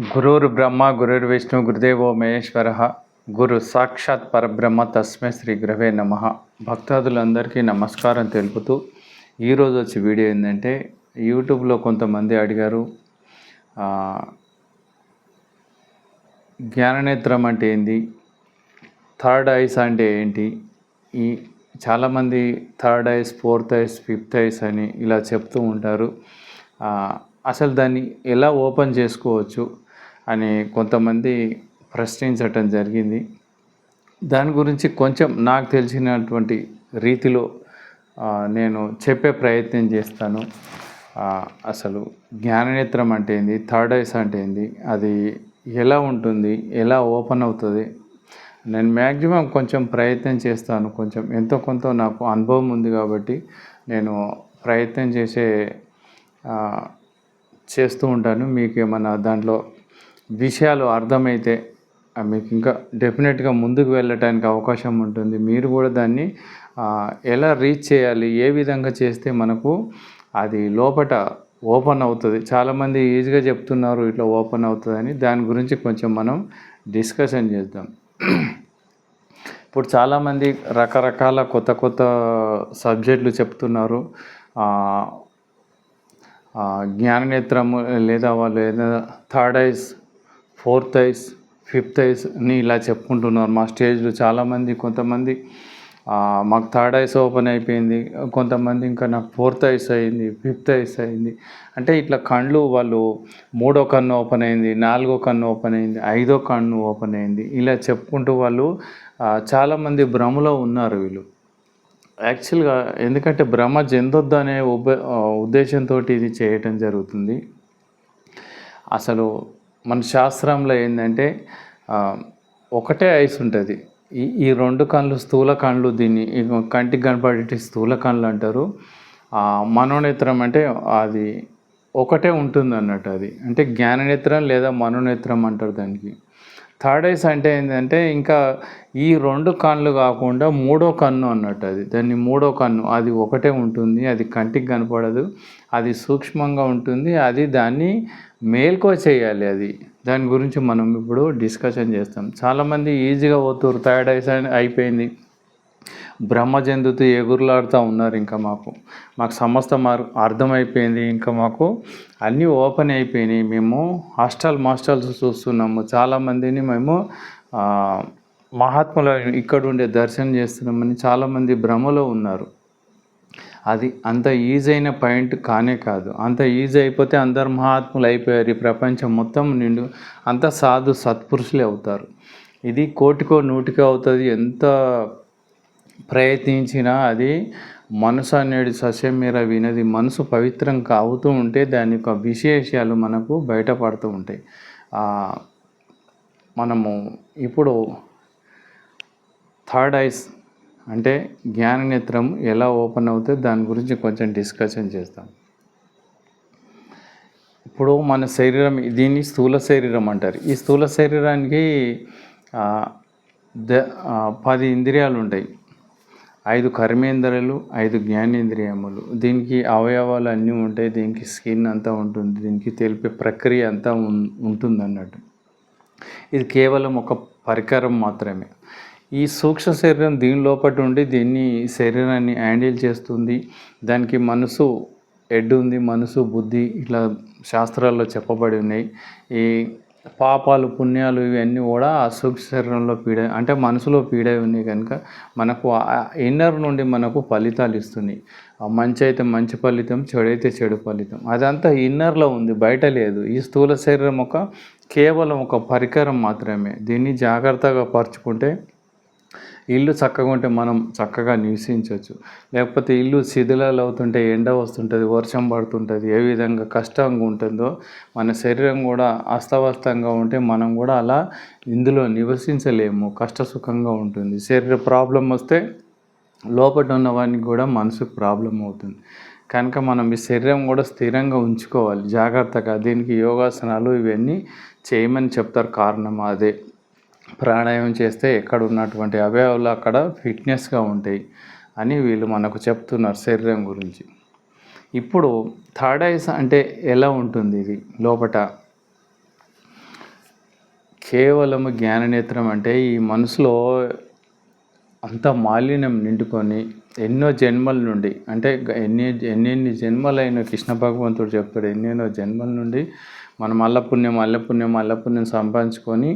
గురుర్ బ్రహ్మ గురుర్ విష్ణు గురుదేవో మహేశ్వర గురు సాక్షాత్ పరబ్రహ్మ తస్మై శ్రీ గురవే నమ. భక్తాదులందరికీ నమస్కారం తెలుపుతూ ఈరోజు వచ్చి వీడియో ఏంటంటే యూట్యూబ్లో కొంతమంది అడిగారు జ్ఞాననేత్రం అంటే ఏంది? థర్డ్ ఐస్ అంటే ఏంటి? ఈ చాలామంది third eyes fourth eyes fifth eyes అని ఇలా చెప్తూ ఉంటారు. అసలు దాన్ని ఎలా ఓపెన్ చేసుకోవచ్చు? అని కొంతమంది ప్రశ్నించటం జరిగింది. దాని గురించి కొంచెం నాకు తెలిసినటువంటి రీతిలో నేను చెప్పే ప్రయత్నం చేస్తాను. అసలు జ్ఞాననేత్రం అంటే ఏంది? థర్డ్ ఐస్ అంటే ఏంది? అది ఎలా ఉంటుంది? ఎలా ఓపెన్ అవుతుంది? నేను మ్యాక్సిమం కొంచెం ప్రయత్నం చేస్తాను. కొంచెం ఎంతో కొంత నాకు అనుభవం ఉంది కాబట్టి నేను ప్రయత్నం చేసే చేస్తూ ఉంటాను. మీకు ఏమైనా దాంట్లో విషయాలు అర్థమైతే మీకు ఇంకా డెఫినెట్గా ముందుకు వెళ్ళటానికి అవకాశం ఉంటుంది. మీరు కూడా దాన్ని ఎలా రీచ్ చేయాలి ఏ విధంగా చేస్తే మనకు అది లోపట ఓపెన్ అవుతుంది. చాలామంది ఈజీగా చెప్తున్నారు ఇట్లా ఓపెన్ అవుతుందని. దాని గురించి కొంచెం మనం డిస్కషన్ చేద్దాం. ఇప్పుడు చాలామంది రకరకాల కొత్త కొత్త సబ్జెక్టులు చెప్తున్నారు. జ్ఞాననేత్రము లేదా వాళ్ళు ఏదైనా third eyes fourth eyes fifth eyes అని ఇలా చెప్పుకుంటున్నారు మా స్టేజ్లో చాలామంది కొంతమంది మాకు థర్డ్ ఐస్ ఓపెన్ అయిపోయింది కొంతమంది ఇంకా నాకు ఫోర్త్ ఐస్ అయింది ఫిఫ్త్ ఐస్ అయింది. అంటే ఇట్లా కళ్ళు వాళ్ళు మూడో కన్ను ఓపెన్ అయింది నాలుగో కన్ను ఓపెన్ అయింది ఐదో కన్ను ఓపెన్ అయింది. ఇలా చెప్పుకుంటూ వాళ్ళు చాలామంది భ్రమలో ఉన్నారు వీళ్ళు. యాక్చువల్గా ఎందుకంటే భ్రమ చెందొద్దు అనే ఉబ ఉద్దేశంతో ఇది చేయటం జరుగుతుంది. అసలు మన శాస్త్రంలో ఏంటంటే ఒకటే ఐస్ ఉంటుంది. ఈ ఈ రెండు కళ్ళు స్థూల కళ్ళు దీన్ని కంటికి కనపడేటి స్థూల కళ్ళు అంటారు. మనోనేత్రం అంటే అది ఒకటే ఉంటుంది అన్నట్టు అది. అంటే జ్ఞాననేత్రం లేదా మనోనేత్రం అంటారు దానికి. థర్డ్ ఐస్ అంటే ఏంటంటే ఇంకా ఈ రెండు కళ్ళు కాకుండా మూడో కన్ను అన్నట్టు అది. దాన్ని మూడో కన్ను అది ఒకటే ఉంటుంది అది కంటికి కనపడదు అది సూక్ష్మంగా ఉంటుంది అది దాన్ని మేల్కో చేయాలి అది. దాని గురించి మనం ఇప్పుడు డిస్కషన్ చేస్తాం. చాలామంది ఈజీగా పోతురు థర్డ్ అయిపోయింది. బ్రహ్మ చెందుతూ ఎగురులాడుతూ ఉన్నారు ఇంకా మాకు. మాకు సమస్త మార్ అర్థమైపోయింది. ఇంకా మాకు అన్నీ ఓపెన్ అయిపోయినాయి. మేము హాస్టల్ మాస్టల్స్ చూస్తున్నాము. చాలామందిని మేము మహాత్ముల ఇక్కడ ఉండే దర్శనం చేస్తున్నామని చాలామంది భ్రమలో ఉన్నారు. అది అంత ఈజీ అయిన పాయింట్ కానే కాదు. అంత ఈజీ అయిపోతే అందరు మహాత్ములు అయిపోయారు. ఈ ప్రపంచం మొత్తం నిండు అంత సాధు సత్పురుషులే అవుతారు. ఇది కోటికో నూటికో అవుతుంది. ఎంత ప్రయత్నించినా అది మనసు అనేది సస్యం మీద వినది. మనసు పవిత్రం కావుతూ ఉంటే దాని యొక్క విశేషాలు మనకు బయటపడుతూ ఉంటాయి. మనము ఇప్పుడు థర్డ్ ఐస్ అంటే జ్ఞాననేత్రం ఎలా ఓపెన్ అవుతే దాని గురించి కొంచెం డిస్కషన్ చేస్తాం. ఇప్పుడు మన శరీరం దీన్ని స్థూల శరీరం అంటారు. ఈ స్థూల శరీరానికి ద పది ఇంద్రియాలు ఉంటాయి. ఐదు కర్మేంద్రియాలు ఐదు జ్ఞానేంద్రియములు దీనికి అవయవాలు అన్నీ ఉంటాయి. దీనికి స్కిన్ అంతా ఉంటుంది. దీనికి తెలిపే ప్రక్రియ అంతా ఉం ఉంటుంది అన్నట్టు ఇది కేవలం ఒక పరికరం మాత్రమే. ఈ సూక్ష్మ శరీరం దీని లోపల ఉండి దీన్ని శరీరాన్ని హ్యాండిల్ చేస్తుంది. దానికి మనసు హెడ్ ఉంది మనసు బుద్ధి ఇట్లా శాస్త్రాల్లో చెప్పబడి ఉన్నాయి. ఈ పాపాలు పుణ్యాలు ఇవన్నీ కూడా ఆ సూక్ష్మ శరీరంలో పీడ అంటే మనసులో పీడ ఉన్నాయి కనుక మనకు ఇన్నర్ నుండి మనకు ఫలితాలు ఇస్తున్నాయి. మంచి అయితే మంచి ఫలితం చెడు అయితే చెడు ఫలితం. అదంతా ఇన్నర్లో ఉంది బయట లేదు. ఈ స్థూల శరీరం ఒక కేవలం ఒక పరికరం మాత్రమే. దీన్ని జాగ్రత్తగా పరుచుకుంటే ఇల్లు చక్కగా ఉంటే మనం చక్కగా నివసించవచ్చు. లేకపోతే ఇల్లు శిథిలాలు అవుతుంటే ఎండ వస్తుంటుంది వర్షం పడుతుంటుంది ఏ విధంగా కష్టంగా ఉంటుందో మన శరీరం కూడా అస్తవ్యస్తంగా ఉంటే మనం కూడా అలా ఇందులో నివసించలేము కష్టసుఖంగా ఉంటుంది. శరీర ప్రాబ్లం వస్తే లోపల ఉన్నవానికి కూడా మనసుకు ప్రాబ్లం అవుతుంది. కనుక మనం ఈ శరీరం కూడా స్థిరంగా ఉంచుకోవాలి. జాగ్రత్తగా దీనికి యోగాసనాలు ఇవన్నీ చేయమని చెప్తారు. కారణం అదే. ప్రాణాయామం చేస్తే ఎక్కడ ఉన్నటువంటి అవయవాలు అక్కడ ఫిట్నెస్గా ఉంటాయి అని వీళ్ళు మనకు చెప్తున్నారు శరీరం గురించి. ఇప్పుడు థర్డ్ ఐస్ అంటే ఎలా ఉంటుంది ఇది? లోపట కేవలము జ్ఞాననేత్రం అంటే ఈ మనసులో అంత మాలిన్యం నిండుకొని ఎన్నో జన్మల నుండి అంటే ఎన్ని ఎన్నెన్ని జన్మలైన కృష్ణ భగవంతుడు చెప్తాడు ఎన్నెన్నో జన్మల నుండి మనం మల్ల పుణ్యం మల్ల పుణ్యం మల్ల పుణ్యం సంపాదించుకొని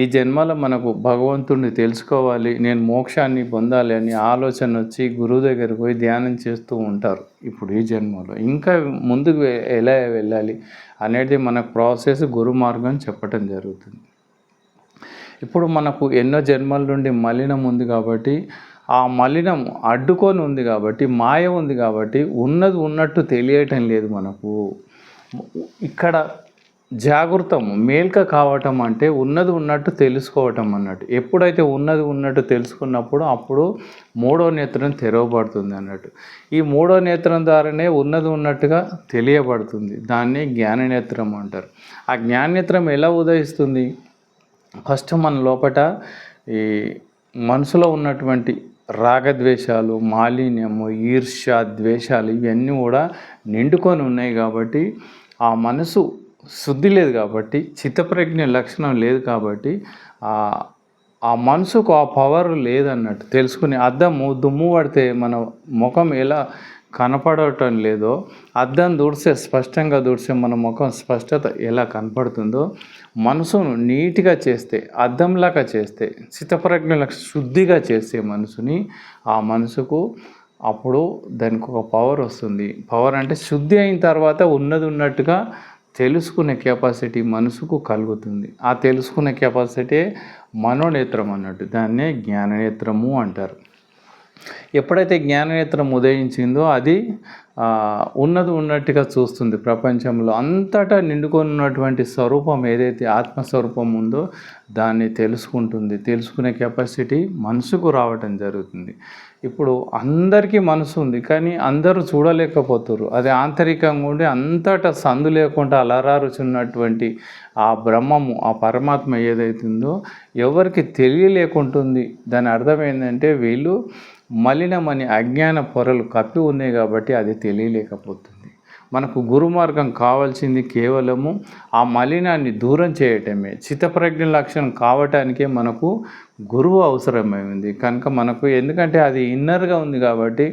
ఈ జన్మలో మనకు భగవంతుడిని తెలుసుకోవాలి నేను మోక్షాన్ని పొందాలి అని ఆలోచన వచ్చి గురువు దగ్గరికి పోయి ధ్యానం చేస్తూ ఉంటారు ఇప్పుడు ఈ జన్మలో. ఇంకా ముందుకు ఎలా వెళ్ళాలి అనేది మన ప్రాసెస్ గురు మార్గం చెప్పటం జరుగుతుంది. ఇప్పుడు మనకు ఎన్నో జన్మల నుండి మలినం ఉంది కాబట్టి ఆ మలినం అడ్డుకొని ఉంది కాబట్టి మాయ ఉంది కాబట్టి ఉన్నది ఉన్నట్టు తెలియటం లేదు మనకు. ఇక్కడ జాగృతం మేల్క కావటం అంటే ఉన్నది ఉన్నట్టు తెలుసుకోవటం అన్నట్టు. ఎప్పుడైతే ఉన్నది ఉన్నట్టు తెలుసుకున్నప్పుడు అప్పుడు మూడో నేత్రం తెరవబడుతుంది అన్నట్టు. ఈ మూడో నేత్రం ద్వారానే ఉన్నది ఉన్నట్టుగా తెలియబడుతుంది. దాన్ని జ్ఞాననేత్రం అంటారు. ఆ జ్ఞాననేత్రం ఎలా ఉదయిస్తుంది? ఫస్ట్ మన లోపట ఈ మనసులో ఉన్నటువంటి రాగద్వేషాలు మాలిన్యము ఈర్ష్య ద్వేషాలు ఇవన్నీ కూడా నిండుకొని ఉన్నాయి కాబట్టి ఆ మనసు శుద్ధి లేదు కాబట్టి చిత్తప్రజ్ఞ లక్షణం లేదు కాబట్టి ఆ మనసుకు ఆ పవర్ లేదన్నట్టు తెలుసుకుని అద్దము దుమ్ము పడితే మన ముఖం ఎలా కనపడటం లేదో అద్దం దూడిస్తే స్పష్టంగా దూడిస్తే మన ముఖం స్పష్టత ఎలా కనపడుతుందో మనసును నీట్గా చేస్తే అద్దంలాగా చేస్తే చిత్తప్రజ్ఞ శుద్ధిగా చేస్తే మనసుని ఆ మనసుకు అప్పుడు దానికి ఒక పవర్ వస్తుంది. పవర్ అంటే శుద్ధి అయిన తర్వాత ఉన్నది ఉన్నట్టుగా తెలుసుకునే కెపాసిటీ మనసుకు కలుగుతుంది. ఆ తెలుసుకునే కెపాసిటీ మనోనేత్రం అన్నట్టు. దాన్నే జ్ఞాననేత్రము అంటారు. ఎప్పుడైతే జ్ఞాననేత్రం ఉదయించిందో అది ఉన్నది ఉన్నట్టుగా చూస్తుంది ప్రపంచంలో. అంతటా నిండుకొని ఉన్నటువంటి స్వరూపం ఏదైతే ఆత్మస్వరూపం ఉందో దాన్ని తెలుసుకుంటుంది. తెలుసుకునే కెపాసిటీ మనసుకు రావటం జరుగుతుంది. ఇప్పుడు అందరికీ మనసు ఉంది కానీ అందరూ చూడలేకపోతారు అది ఆంతరికంగా ఉండి అంతటా సందు లేకుండా అలరారుచున్నటువంటి ఆ బ్రహ్మము ఆ పరమాత్మ ఏదైతుందో ఎవరికి తెలియలేకుంటుంది. దాని అర్థం ఏంటంటే వీళ్ళు మలినమని అజ్ఞాన పొరలు కప్పి ఉన్నాయి కాబట్టి అది తెలియలేకపోతుంది. మనకు గురుమార్గం కావాల్సింది కేవలము ఆ మలినాన్ని దూరం చేయటమే. చిత్తప్రజ్ఞ లక్షణం కావటానికే మనకు గురువు అవసరమైంది. కనుక మనకు ఎందుకంటే అది ఇన్నర్గా ఉంది కాబట్టి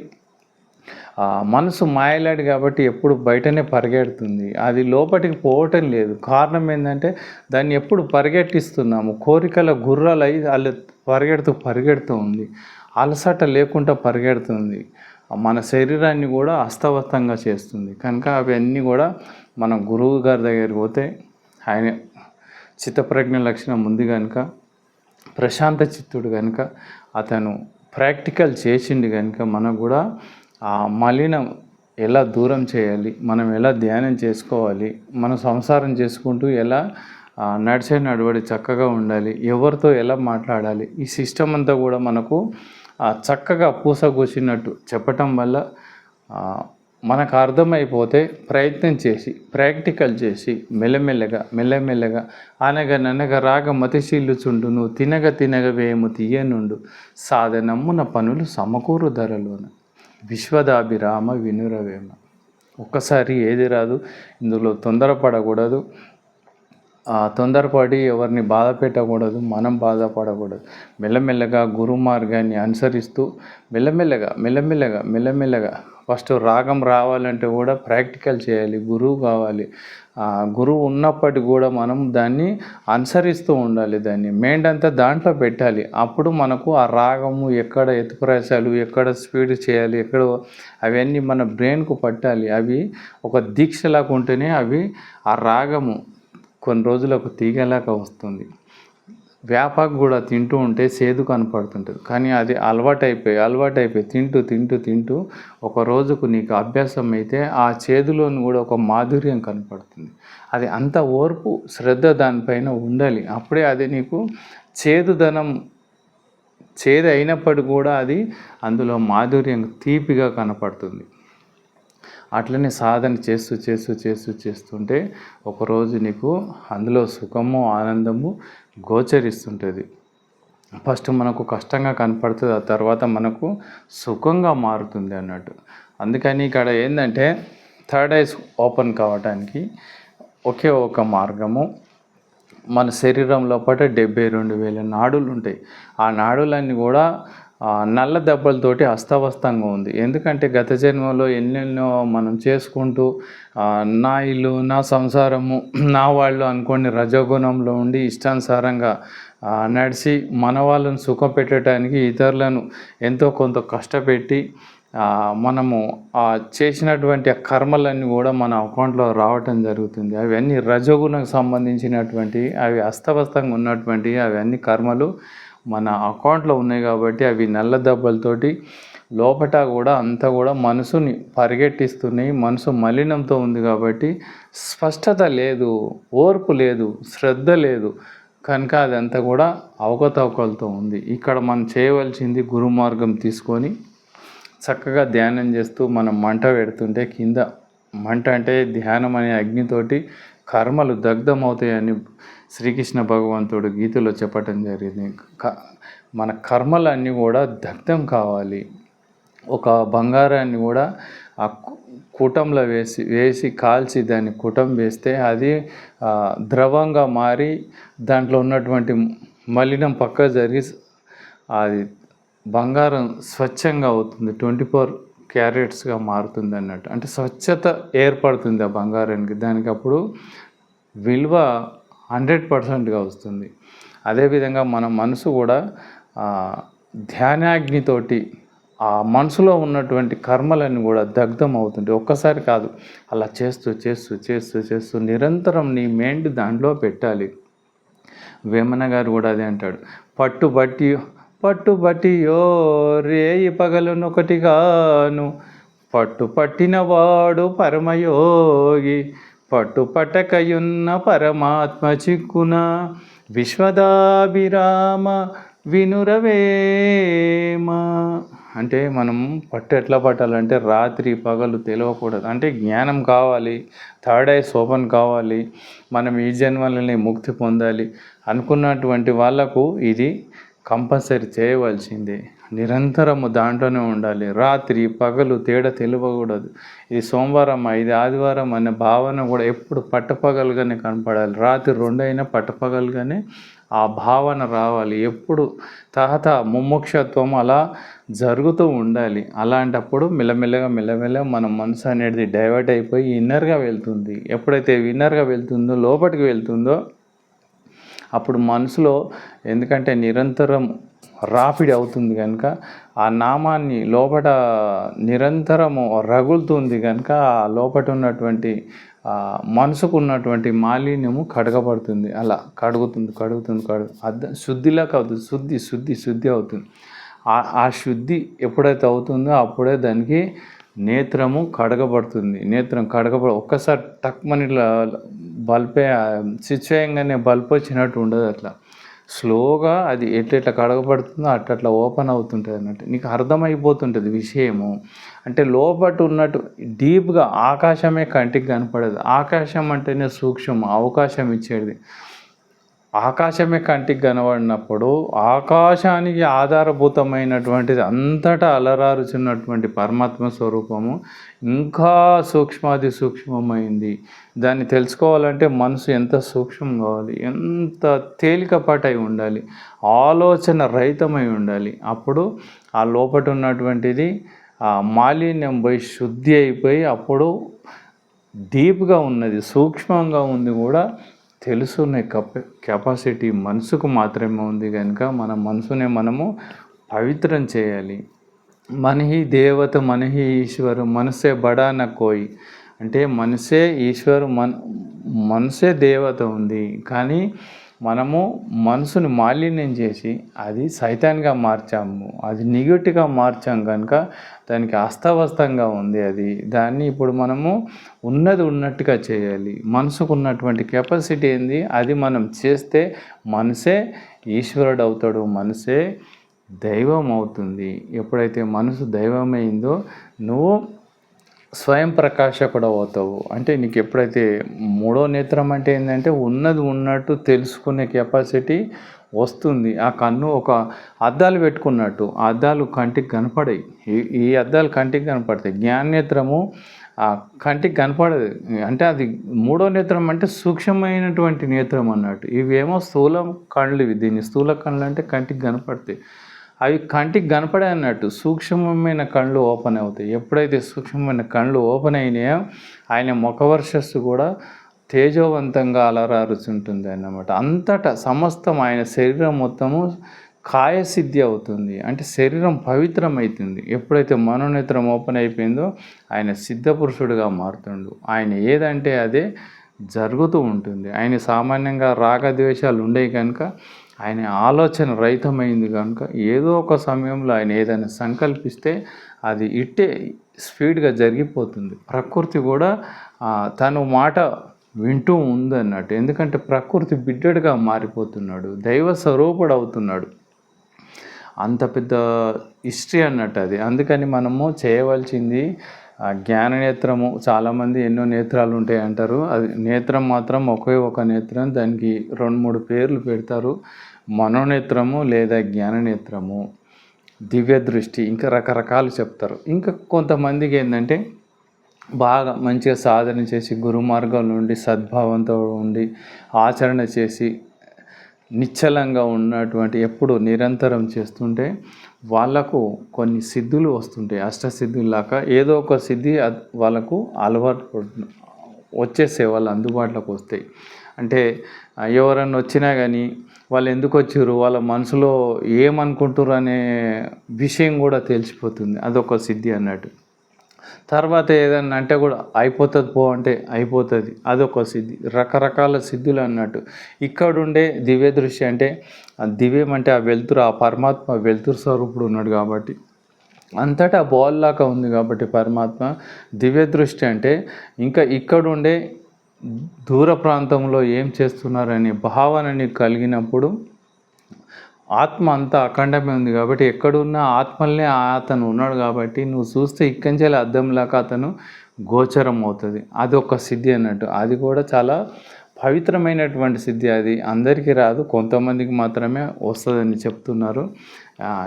మనసు మాయలాడి కాబట్టి ఎప్పుడు బయటనే పరిగెడుతుంది. అది లోపలికి పోవటం లేదు. కారణం ఏంటంటే దాన్ని ఎప్పుడు పరిగెట్టిస్తున్నాము. కోరికల గుర్రాలు అయి వాళ్ళు పరిగెడుతూ పరిగెడుతూ ఉంది. అలసట లేకుండా పరిగెడుతుంది. మన శరీరాన్ని కూడా అస్తవ్యస్తంగా చేస్తుంది. కనుక అవన్నీ కూడా మన గురువు గారి దగ్గరికి పోతే ఆయన చిత్తప్రజ్ఞ లక్షణం ఉంది కనుక ప్రశాంత చిత్తుడు కనుక అతను ప్రాక్టికల్ చేసిండు కనుక మనకు కూడా ఆ మలినం ఎలా దూరం చేయాలి మనం ఎలా ధ్యానం చేసుకోవాలి మన సంసారం చేసుకుంటూ ఎలా నడిచే నడవడి చక్కగా ఉండాలి ఎవరితో ఎలా మాట్లాడాలి ఈ సిస్టమ్ అంతా కూడా మనకు చక్కగా పూసగూసినట్టు చెప్పటం వల్ల మనకు అర్థమైపోతే ప్రయత్నం చేసి ప్రాక్టికల్ చేసి మెల్లమెల్లగా మెల్లమెల్లగా అనగననగ రాగ మతిశీలుచుండు నువ్వు తినగ తినగ వేము తీయనుండు సాధనమ్మున పనులు సమకూరు ధరలోన. విశ్వదాభిరామ వినురవేమ. ఒక్కసారి ఏది రాదు ఇందులో తొందరపడకూడదు. తొందరపడి ఎవరిని బాధ పెట్టకూడదు మనం బాధపడకూడదు. మెల్లమెల్లగా గురు మార్గాన్ని అనుసరిస్తూ మెల్లమెల్లగా మెల్లమెల్లగా మెల్లమెల్లగా ఫస్ట్ రాగం రావాలంటే కూడా ప్రాక్టికల్ చేయాలి గురువు కావాలి. గురువు ఉన్నప్పటికీ కూడా మనం దాన్ని అనుసరిస్తూ ఉండాలి దాన్ని. మైండ్ అంతా దాంట్లో పెట్టాలి. అప్పుడు మనకు ఆ రాగము ఎక్కడ ఎత్తుప్రయాసాలు ఎక్కడ స్పీడ్ చేయాలి ఎక్కడ అవన్నీ మన బ్రెయిన్కు పట్టాలి. అవి ఒక దీక్షలాగా ఉంటేనే అవి ఆ రాగము కొన్ని రోజులకు తీగలాగా వస్తుంది. వేపాకు కూడా తింటూ ఉంటే సేదు కనపడుతుంటుంది. కానీ అది అలవాటైపోయి అలవాటైపోయి తింటూ తింటూ తింటూ ఒక రోజుకు నీకు అభ్యాసం అయితే ఆ చేదులోని కూడా ఒక మాధుర్యం కనపడుతుంది. అది అంత ఓర్పు శ్రద్ధ దానిపైన ఉండాలి. అప్పుడే అది నీకు చేదుదనం చేదు అయినప్పటికీ కూడా అది అందులో మాధుర్యం తీపిగా కనపడుతుంది. అట్లనే సాధన చేస్తూ చేస్తూ చేస్తూ చేస్తుంటే ఒకరోజు నీకు అందులో సుఖము ఆనందము గోచరిస్తుంటుంది. ఫస్ట్ మనకు కష్టంగా కనపడుతుంది ఆ తర్వాత మనకు సుఖంగా మారుతుంది అన్నట్టు. అందుకని ఇక్కడ ఏంటంటే థర్డ్ ఐస్ ఓపెన్ కావడానికి ఒకే ఒక మార్గము. మన శరీరం లోపల డెబ్బై రెండు వేల నాడులు ఉంటాయి. ఆ నాడులన్నీ కూడా నల్ల దెబ్బలతోటి అస్తవస్తంగా ఉంది. ఎందుకంటే గత జన్మలో ఎన్నెన్నో మనం చేసుకుంటూ నా ఇల్లు నా సంసారము నా వాళ్ళు అనుకోని రజోగుణంలో ఉండి ఇష్టానుసారంగా నడిచి మన వాళ్ళను సుఖం పెట్టడానికి ఇతరులను ఎంతో కొంత కష్టపెట్టి మనము ఆ చేసినటువంటి ఆ కర్మలన్నీ కూడా మన అకౌంట్లో రావటం జరుగుతుంది. అవన్నీ రజోగుణకు సంబంధించినటువంటి అవి అస్తవ్యస్తంగా ఉన్నటువంటి అవన్నీ కర్మలు మన అకౌంట్లో ఉన్నాయి కాబట్టి అవి నల్ల దెబ్బలతోటి లోపట కూడా అంతా కూడా మనసుని పరిగెట్టిస్తున్నాయి. మనసు మలినంతో ఉంది కాబట్టి స్పష్టత లేదు ఓర్పు లేదు శ్రద్ధ లేదు. కనుక అదంతా కూడా అవకతవకలతో ఉంది. ఇక్కడ మనం చేయవలసింది గురు మార్గం తీసుకొని చక్కగా ధ్యానం చేస్తూ మనం మంట పెడుతుంటే కింద మంట అంటే ధ్యానం అనే అగ్నితోటి కర్మలు దగ్ధమవుతాయని శ్రీకృష్ణ భగవంతుడు గీతలో చెప్పటం జరిగింది. క- మన కర్మలన్నీ కూడా దగ్ధం కావాలి. ఒక బంగారాన్ని కూడా ఆ కూటంలో వేసి వేసి కాల్చి దాన్ని కుటం వేస్తే అది ద్రవంగా మారి దాంట్లో ఉన్నటువంటి మలినం పక్క జరిగి అది బంగారం స్వచ్ఛంగా అవుతుంది. ట్వంటీ ఫోర్ క్యారెట్స్గా మారుతుంది అన్నట్టు. అంటే స్వచ్ఛత ఏర్పడుతుంది ఆ బంగారానికి. దానికి అప్పుడు విలువ హండ్రెడ్ పర్సెంట్గా వస్తుంది. అదేవిధంగా మన మనసు కూడా ధ్యానాగ్నితోటి ఆ మనసులో ఉన్నటువంటి కర్మలన్నీ కూడా దగ్ధం అవుతుంది ఒక్కసారి కాదు అలా చేస్తూ చేస్తూ చేస్తూ చేస్తూ నిరంతరం నీ మైండ్ దాంట్లో పెట్టాలి. వేమన గారు కూడా అదే అంటాడు. పట్టుబట్టి పట్టుబట్టి యో రేయి పగలనొకటిగాను పట్టు పట్టినవాడు పరమయోగి పట్టు పరమాత్మ చిక్కున విశ్వదాభిరామ వినురవేమ. అంటే మనం పట్టు ఎట్లా పట్టాలంటే రాత్రి పగలు తెలియకూడదు అంటే జ్ఞానం కావాలి థర్డ్ ఐ శోభన్ కావాలి మనం ఈ జన్మలని ముక్తి పొందాలి అనుకున్నటువంటి వాళ్ళకు ఇది కంపల్సరీ చేయవలసిందే. నిరంతరము దాంట్లోనే ఉండాలి. రాత్రి పగలు తేడా తెలియకూడదు ఇది సోమవారం ఇది ఆదివారం అనే భావన కూడా ఎప్పుడు పట్టపగలుగానే కనపడాలి. రాత్రి రెండైనా పట్టపగలుగానే ఆ భావన రావాలి. ఎప్పుడు తహత ముముక్షత్వం అలా జరుగుతూ ఉండాలి. అలాంటప్పుడు మెల్లమెల్లగా మెల్లమెల్లగా మన మనసు అనేది డైవర్ట్ అయిపోయి ఇన్నర్గా వెళ్తుంది. ఎప్పుడైతే ఇన్నర్గా వెళ్తుందో లోపలికి వెళ్తుందో అప్పుడు మనసులో ఎందుకంటే నిరంతరం రాపిడి అవుతుంది కనుక ఆ నామాన్ని లోపల నిరంతరము రగులుతుంది కనుక ఆ లోపట ఉన్నటువంటి మనసుకు ఉన్నటువంటి మాలిన్యము కడగబడుతుంది. అలా కడుగుతుంది కడుగుతుంది కడుగు అర్థం శుద్ధిలాగా అవుతుంది. శుద్ధి శుద్ధి శుద్ధి అవుతుంది. ఆ ఆ శుద్ధి ఎప్పుడైతే అవుతుందో అప్పుడే దానికి నేత్రము కడగబడుతుంది. నేత్రం కడగబడ ఒక్కసారి టక్మని ఇట్లా బల్పే స్విచ్ వేయంగానే బల్బ్ వచ్చినట్టు ఉండదు అట్లా. స్లోగా అది ఎట్లెట్లా కడగబడుతుందో అట్లా ఓపెన్ అవుతుంటుంది అన్నట్టు. నీకు అర్థమైపోతుంటుంది విషయము. అంటే లోపట్టు ఉన్నట్టు డీప్గా ఆకాశమే కంటికి కనపడదు. ఆకాశం అంటేనే సూక్ష్మం అవకాశం ఇచ్చేది. ఆకాశమే కంటికి కనబడినప్పుడు ఆకాశానికి ఆధారభూతమైనటువంటిది అంతటా అలరారుచున్నటువంటి పరమాత్మ స్వరూపము ఇంకా సూక్ష్మాది సూక్ష్మమైంది. దాన్ని తెలుసుకోవాలంటే మనసు ఎంత సూక్ష్మం కావాలి ఎంత తేలికపాటై ఉండాలి ఆలోచన రహితమై ఉండాలి. అప్పుడు ఆ లోపట ఉన్నటువంటిది ఆ మాలిన్యం పోయి శుద్ధి అయిపోయి అప్పుడు డీప్గా ఉన్నది సూక్ష్మంగా ఉంది కూడా తెలుసునే కప కెపాసిటీ మనసుకు మాత్రమే ఉంది కనుక మన మనసునే మనము పవిత్రం చేయాలి. మనహి దేవత మనహి ఈశ్వరు మనసే బడా కోయి. అంటే మనసే ఈశ్వరు మన మనసే దేవత ఉంది. కానీ మనము మనసుని మాలిన్యం చేసి అది సైతాన్గా మార్చాము. అది నెగిటివ్గా మార్చాం కనుక దానికి అస్తవస్తంగా ఉంది అది. దాన్ని ఇప్పుడు మనము ఉన్నది ఉన్నట్టుగా చేయాలి. మనసుకు ఉన్నటువంటి కెపాసిటీ ఏంది? అది మనం చేస్తే మనసే ఈశ్వరుడు అవుతాడు మనసే దైవం అవుతుంది. ఎప్పుడైతే మనసు దైవమైందో నువ్వు స్వయం ప్రకాశకుడు అవుతావు అంటే నీకు ఎప్పుడైతే మూడో నేత్రం అంటే ఏంటంటే ఉన్నది ఉన్నట్టు తెలుసుకునే కెపాసిటీ వస్తుంది. ఆ కన్ను ఒక అద్దాలు పెట్టుకున్నట్టు అద్దాలు కంటికి కనపడాయి. ఈ అద్దాలు కంటికి కనపడతాయి. జ్ఞానేత్రము ఆ కంటికి కనపడదు. అంటే అది మూడో నేత్రం అంటే సూక్ష్మమైనటువంటి నేత్రం అన్నట్టు. ఇవేమో స్థూల కళ్ళు ఇవి. దీన్ని స్థూల కళ్ళు అంటే కంటికి కనపడతాయి. అవి కంటికి కనపడే అన్నట్టు. సూక్ష్మమైన కళ్ళు ఓపెన్ అవుతాయి. ఎప్పుడైతే సూక్ష్మమైన కళ్ళు ఓపెన్ అయినాయో ఆయన ముఖవర్షస్సు కూడా తేజోవంతంగా అలరారుచుంటుంది అన్నమాట. అంతటా సమస్తం ఆయన శరీరం మొత్తము కాయసిద్ధి అవుతుంది. అంటే శరీరం పవిత్రమవుతుంది. ఎప్పుడైతే మనోనేత్రం ఓపెన్ అయిపోయిందో ఆయన సిద్ధపురుషుడుగా మారుతుండు. ఆయన ఏదంటే అదే జరుగుతూ ఉంటుంది. ఆయన సామాన్యంగా రాగద్వేషాలు ఉండేవి కనుక ఆయన ఆలోచన రహితమైంది కనుక ఏదో ఒక సమయంలో ఆయన ఏదైనా సంకల్పిస్తే అది ఇట్టే స్పీడ్గా జరిగిపోతుంది. ప్రకృతి కూడా తను మాట వింటూ ఉందన్నట్టు. ఎందుకంటే ప్రకృతి బిడ్డడుగా మారిపోతున్నాడు దైవ స్వరూపుడు అవుతున్నాడు. అంత పెద్ద హిస్టరీ అన్నట్టు అది. అందుకని మనము చేయవలసింది జ్ఞాననేత్రము చాలామంది ఎన్నో నేత్రాలు ఉంటాయి అంటారు. అది నేత్రం మాత్రం ఒకే ఒక నేత్రం దానికి రెండు మూడు పేర్లు పెడతారు. మనోనేత్రము లేదా జ్ఞాననేత్రము దివ్య దృష్టి ఇంకా రకరకాలు చెప్తారు. ఇంకా కొంతమందికి ఏంటంటే బాగా మంచిగా సాధన చేసి గురు మార్గంలో ఉండి సద్భావంతో ఉండి ఆచరణ చేసి నిశ్చలంగా ఉన్నటువంటి ఎప్పుడు నిరంతరం చేస్తుంటే వాళ్ళకు కొన్ని సిద్ధులు వస్తుంటాయి. అష్టసిద్ధుల్లాగా ఏదో ఒక సిద్ధి వాళ్ళకు అలవాటు పడు- వచ్చేసే వాళ్ళు అందుబాటులోకి వస్తాయి. అంటే ఎవరన్నా వచ్చినా కానీ వాళ్ళు ఎందుకు వచ్చారు? వాళ్ళ మనసులో ఏమనుకుంటారు అనే విషయం కూడా తెలిసిపోతుంది. అదొక సిద్ధి అన్నట్టు. తర్వాత ఏదన్నా అంటే కూడా అయిపోతుంది పో అంటే అయిపోతుంది. అదొక సిద్ధి. రకరకాల సిద్ధులు అన్నట్టు. ఇక్కడుండే దివ్య దృష్టి అంటే ఆ దివ్యం అంటే ఆ వెలుతురు ఆ పరమాత్మ వెలుతురు స్వరూపుడు ఉన్నాడు కాబట్టి. అంతటా బాల్లాగా ఉంది కాబట్టి పరమాత్మ. దివ్య దృష్టి అంటే ఇంకా ఇక్కడుండే దూర ప్రాంతంలో ఏం చేస్తున్నారనే భావనని కలిగినప్పుడు ఆత్మ అంతా అఖండమే ఉంది కాబట్టి ఎక్కడున్నా ఆత్మల్నే అతను ఉన్నాడు కాబట్టి నువ్వు చూస్తే ఇక్కంచెల అద్దంలాక అతను గోచరం అవుతుంది. అది ఒక సిద్ధి అన్నట్టు. అది కూడా చాలా పవిత్రమైనటువంటి సిద్ధి అది. అందరికీ రాదు కొంతమందికి మాత్రమే వస్తుందని చెప్తున్నారు.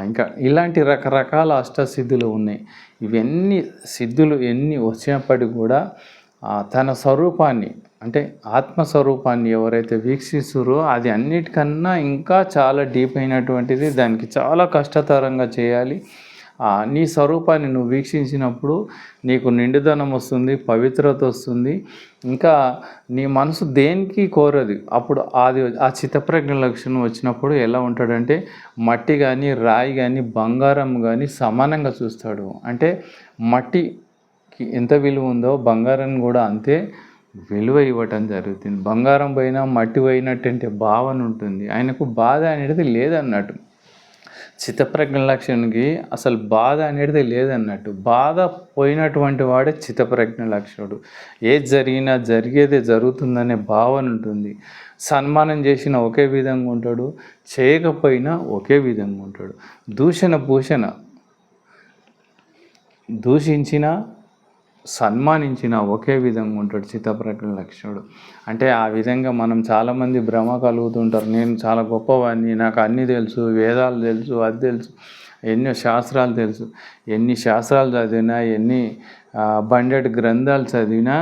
ఇంకా ఇలాంటి రకరకాల అష్టసిద్ధులు ఉన్నాయి. ఇవన్నీ సిద్ధులు ఎన్ని వచ్చినప్పటికీ కూడా తన స్వరూపాన్ని అంటే ఆత్మస్వరూపాన్ని ఎవరైతే వీక్షిస్తురో అది అన్నిటికన్నా ఇంకా చాలా డీప్ అయినటువంటిది. దానికి చాలా కష్టతరంగా చేయాలి. నీ స్వరూపాన్ని నువ్వు వీక్షించినప్పుడు నీకు నిండుదనం వస్తుంది పవిత్రత వస్తుంది. ఇంకా నీ మనసు దేనికి కోరదు? అప్పుడు అది ఆ చిత్తప్రజ్ఞ లక్షణం వచ్చినప్పుడు ఎలా ఉంటాడంటే మట్టి కానీ రాయి కానీ బంగారం కానీ సమానంగా చూస్తాడు. అంటే మట్టి మట్టికి ఎంత విలువ ఉందో బంగారం కూడా అంతే విలువ ఇవ్వటం జరుగుతుంది. బంగారం పోయిన మట్టి పోయినట్టంటే భావన ఉంటుంది. ఆయనకు బాధ అనేది లేదన్నట్టు. చిత్తప్రజ్ఞలక్షణునికి అసలు బాధ అనేది లేదన్నట్టు. బాధ పోయినటువంటి వాడే చిత్తప్రజ్ఞ లక్షణుడు. ఏది జరిగినా జరిగేదే జరుగుతుందనే భావన ఉంటుంది. సన్మానం చేసిన ఒకే విధంగా ఉంటాడు. చేయకపోయినా ఒకే విధంగా ఉంటాడు. దూషణ భూషణ. దూషించిన సన్మానించిన ఒకే విధంగా ఉంటాడు చిత్తప్రజ్ఞ లక్షణుడు అంటే ఆ విధంగా మనం చాలామంది భ్రమ కలుగుతుంటారు. నేను చాలా గొప్పవాడిని నాకు అన్నీ తెలుసు వేదాలు తెలుసు అది తెలుసు ఎన్నో శాస్త్రాలు తెలుసు. ఎన్ని శాస్త్రాలు చదివినా ఎన్ని బండెడ్ గ్రంథాలు చదివినా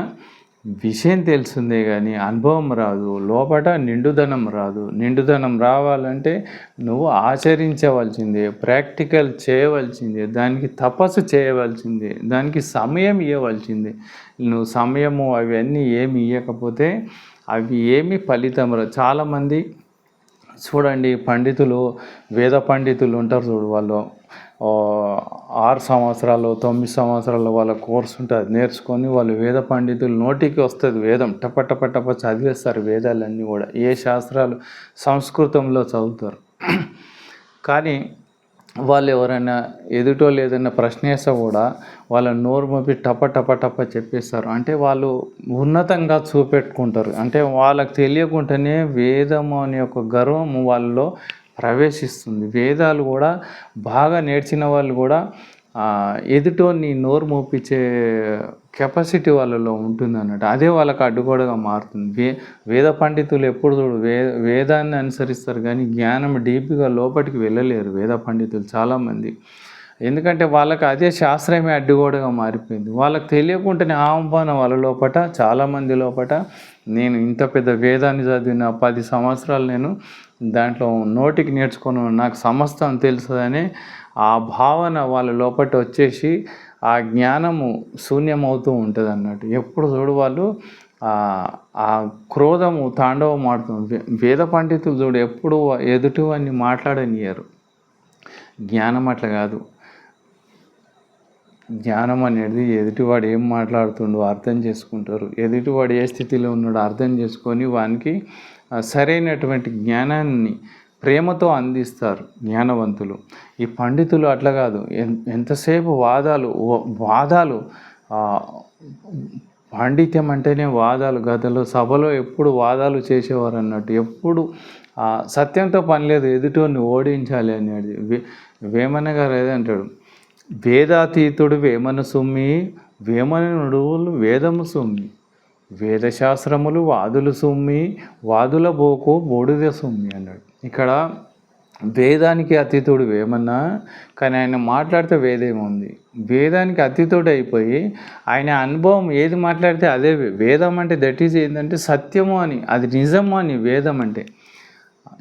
విషయం తెలిసిందే కానీ అనుభవం రాదు లోపట నిండుదనం రాదు. నిండుదనం రావాలంటే నువ్వు ఆచరించవలసిందే ప్రాక్టికల్ చేయవలసిందే దానికి తపస్సు చేయవలసిందే దానికి సమయం ఇవ్వవలసిందే. నువ్వు సమయము అవన్నీ ఏమి ఇవ్వకపోతే అవి ఏమి ఫలితం రా చాలామంది చూడండి పండితులు వేద పండితులు ఉంటారు చూడు వాళ్ళు. ఆరు సంవత్సరాలు తొమ్మిది సంవత్సరాలు వాళ్ళ కోర్స్ ఉంటుంది. నేర్చుకొని వాళ్ళు వేద పండితులు నోటికి వస్తుంది వేదం. టప టప టప చదివేస్తారు వేదాలన్నీ కూడా. ఏ శాస్త్రాలు సంస్కృతంలో చదువుతారు? కానీ వాళ్ళు ఎవరైనా ఎదుటో లేదన్న ప్రశ్న వేస్తే కూడా వాళ్ళ నోరు మోపి టప టప టప చెప్పేస్తారు. అంటే వాళ్ళు ఉన్నతంగా చూపెట్టుకుంటారు. అంటే వాళ్ళకి తెలియకుండానే వేదము అనే ఒక గర్వం వాళ్ళలో ప్రవేశిస్తుంది. వేదాలు కూడా బాగా నేర్చిన వాళ్ళు కూడా ఎదుటోని నోరు మోపించే కెపాసిటీ వాళ్ళలో ఉంటుంది అన్నట్టు అదే వాళ్ళకి అడ్డుగోడగా మారుతుంది. వే వేద పండితులు ఎప్పుడు చూడు వే వేదాన్ని అనుసరిస్తారు కానీ జ్ఞానం డీప్గా లోపలికి వెళ్ళలేరు వేద పండితులు చాలామంది. ఎందుకంటే వాళ్ళకి అదే శాస్త్రమే అడ్డుగోడగా మారిపోయింది. వాళ్ళకి తెలియకుండానే ఆహ్వానం వాళ్ళ లోపట చాలామంది లోపట నేను ఇంత పెద్ద వేదాన్ని చదివిన పది సంవత్సరాలు నేను దాంట్లో నోటికి నేర్చుకుని నాకు సమస్తం తెలుసుదని ఆ భావన వాళ్ళ లోపట వచ్చేసి ఆ జ్ఞానము శూన్యమవుతూ ఉంటుంది అన్నట్టు ఎప్పుడు చూడు వాళ్ళు ఆ క్రోధము తాండవం ఆడుతుంది. వేద పండితులు చూడు ఎప్పుడు ఎదుటివన్నీ మాట్లాడనియరు జ్ఞానం అట్లా కాదు. జ్ఞానం అనేది ఎదుటివాడు ఏం మాట్లాడుతుండో అర్థం చేసుకుంటారు. ఎదుటివాడు ఏ స్థితిలో ఉన్నాడో అర్థం చేసుకొని వానికి సరైనటువంటి జ్ఞానాన్ని ప్రేమతో అందిస్తారు జ్ఞానవంతులు. ఈ పండితులు అట్లా కాదు. ఎంతసేపు వాదాలు వాదాలు పాండిత్యం అంటేనే వాదాలు. గతలో సభలో ఎప్పుడు వాదాలు చేసేవారు అన్నట్టు. ఎప్పుడు సత్యంతో పని లేదు. ఎదుటోని ఓడించాలి అనేది వేమన గారు ఏదంటాడు? వేదాతీతుడు వేమన సుమ్మి వేమన నుడువులు వేదము సుమ్మి. వేదశాస్త్రములు వాదులు సుమ్మి వాదుల బోకు బోడిద సుమ్మి అన్నాడు. ఇక్కడ వేదానికి అతీతుడు వేమన్నా కానీ ఆయన మాట్లాడితే వేదేముంది? వేదానికి అతీతుడు అయిపోయి ఆయన అనుభవం ఏది మాట్లాడితే అదే వేదం అంటే దట్ ఈజ్ ఏంటంటే సత్యము అని అది నిజము అని వేదం అంటే.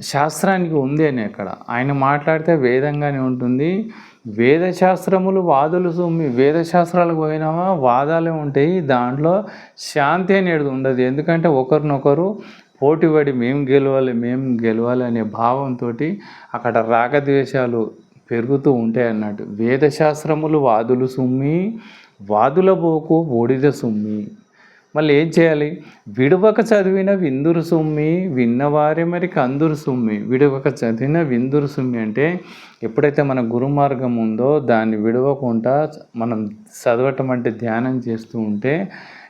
శాస్త్రానికి ఉంది అని అక్కడ. ఆయన మాట్లాడితే వేదంగానే ఉంటుంది. వేదశాస్త్రములు వాదులు సుమ్మి వేదశాస్త్రాలకు పోయినామా వాదాలే ఉంటాయి. దాంట్లో శాంతి అనేది ఉండదు. ఎందుకంటే ఒకరినొకరు పోటీపడి మేము గెలవాలి మేము గెలవాలి అనే భావంతో అక్కడ రాగద్వేషాలు పెరుగుతూ ఉంటాయి అన్నట్టు. వేదశాస్త్రములు వాదులు సుమ్మి వాదుల పోకు బూడిద సుమ్మి. మళ్ళీ ఏం చేయాలి? విడవక చదివిన విందురు సుమ్మి విన్నవారే మరి కందురు సుమ్మి. విడవక చదివిన విందురు సుమ్మి అంటే ఎప్పుడైతే మన గురుమార్గం ఉందో దాన్ని విడవకుండా మనం చదవటం అంటే ధ్యానం చేస్తూ ఉంటే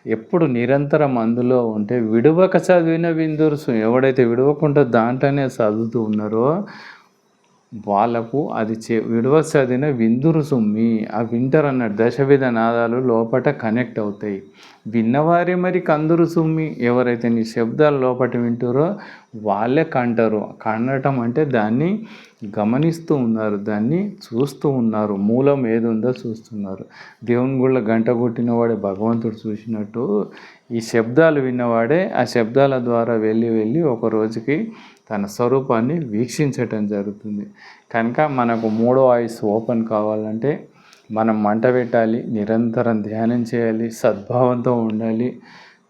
ఎప్పుడు నిరంతరం అందులో ఉంటే విడవక చదివిన విందురు ఎవడైతే విడవకుండా దాంట్లోనే చదువుతూ ఉన్నారో వాళ్ళకు అది చే విడవసదిన విందురు సుమ్మి ఆ వింటర్ అన్న దశవిధ నాదాలు లోపట కనెక్ట్ అవుతాయి. విన్నవారే మరి కందురు సుమ్మి? ఎవరైతే నీ శబ్దాలు లోపట వింటారో వాళ్ళే కంటారు. కనటం అంటే దాన్ని గమనిస్తూ ఉన్నారు దాన్ని చూస్తూ ఉన్నారు. మూలం ఏది ఉందో చూస్తున్నారు. దేవుని గుళ్ళ గంట కొట్టినవాడే భగవంతుడు చూసినట్టు ఈ శబ్దాలు విన్నవాడే ఆ శబ్దాల ద్వారా వెళ్ళి వెళ్ళి ఒక రోజుకి తన స్వరూపాన్ని వీక్షించటం జరుగుతుంది. కనుక మనకు మూడో ఆయుస్ ఓపెన్ కావాలంటే మనం మంట పెట్టాలి నిరంతరం ధ్యానం చేయాలి సద్భావంతో ఉండాలి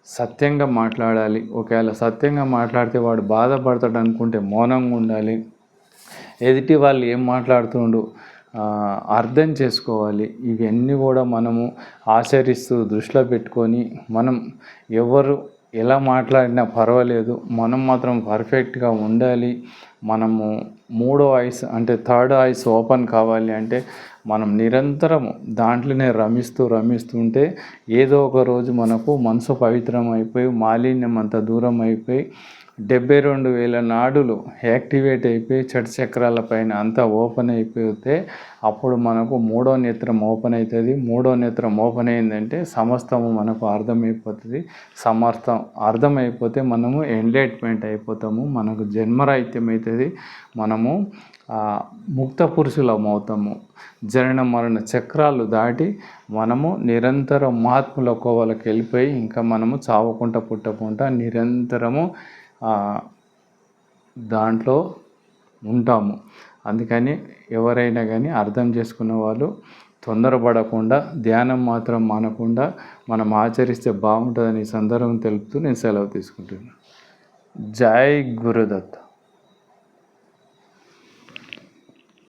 సత్యంగా మాట్లాడాలి. ఒకవేళ సత్యంగా మాట్లాడితే వాడు బాధపడతాడు అనుకుంటే మౌనంగా ఉండాలి. ఎదుటి వాళ్ళు ఏం మాట్లాడుతుండు అర్థం చేసుకోవాలి. ఇవన్నీ కూడా మనము ఆచరిస్తూ దృష్టిలో పెట్టుకొని మనం ఎవరు ఎలా మాట్లాడినా పర్వాలేదు. మనం మాత్రం పర్ఫెక్ట్గా ఉండాలి. మనము మూడో ఐస్ అంటే థర్డ్ ఐస్ ఓపెన్ కావాలి అంటే మనం నిరంతరం దాంట్లోనే రమిస్తూ రమిస్తుంటే ఏదో ఒక రోజు మనకు మనసు పవిత్రం అయిపోయి మాలిన్యం అంత దూరం అయిపోయి డెబ్బై రెండు వేల నాడులు యాక్టివేట్ అయిపోయి చక్రాల పైన అంతా ఓపెన్ అయిపోతే అప్పుడు మనకు మూడో నేత్రం ఓపెన్ అవుతుంది. మూడో నేత్రం ఓపెన్ అయిందంటే సమస్తము మనకు అర్థమైపోతుంది. సమర్థం అర్థమైపోతే మనము ఎంలైట్మెంట్ అయిపోతాము. మనకు జన్మరాహిత్యం అవుతుంది మనము ముక్త పురుషులం అవుతాము. జనన మరణ చక్రాలు దాటి మనము నిరంతరం మహాత్ముల కోవలకు వెళ్ళిపోయి ఇంకా మనము చావకుండా పుట్టకుండా నిరంతరము దాంట్లో ఉంటాము. అందుకని ఎవరైనా కానీ అర్థం చేసుకున్న వాళ్ళు తొందరపడకుండా ధ్యానం మాత్రం మానకుండా మనం ఆచరిస్తే బాగుంటుందని సందర్భం తెలుపుతూ నేను సెలవు తీసుకుంటున్నాను. జై గురుదత్త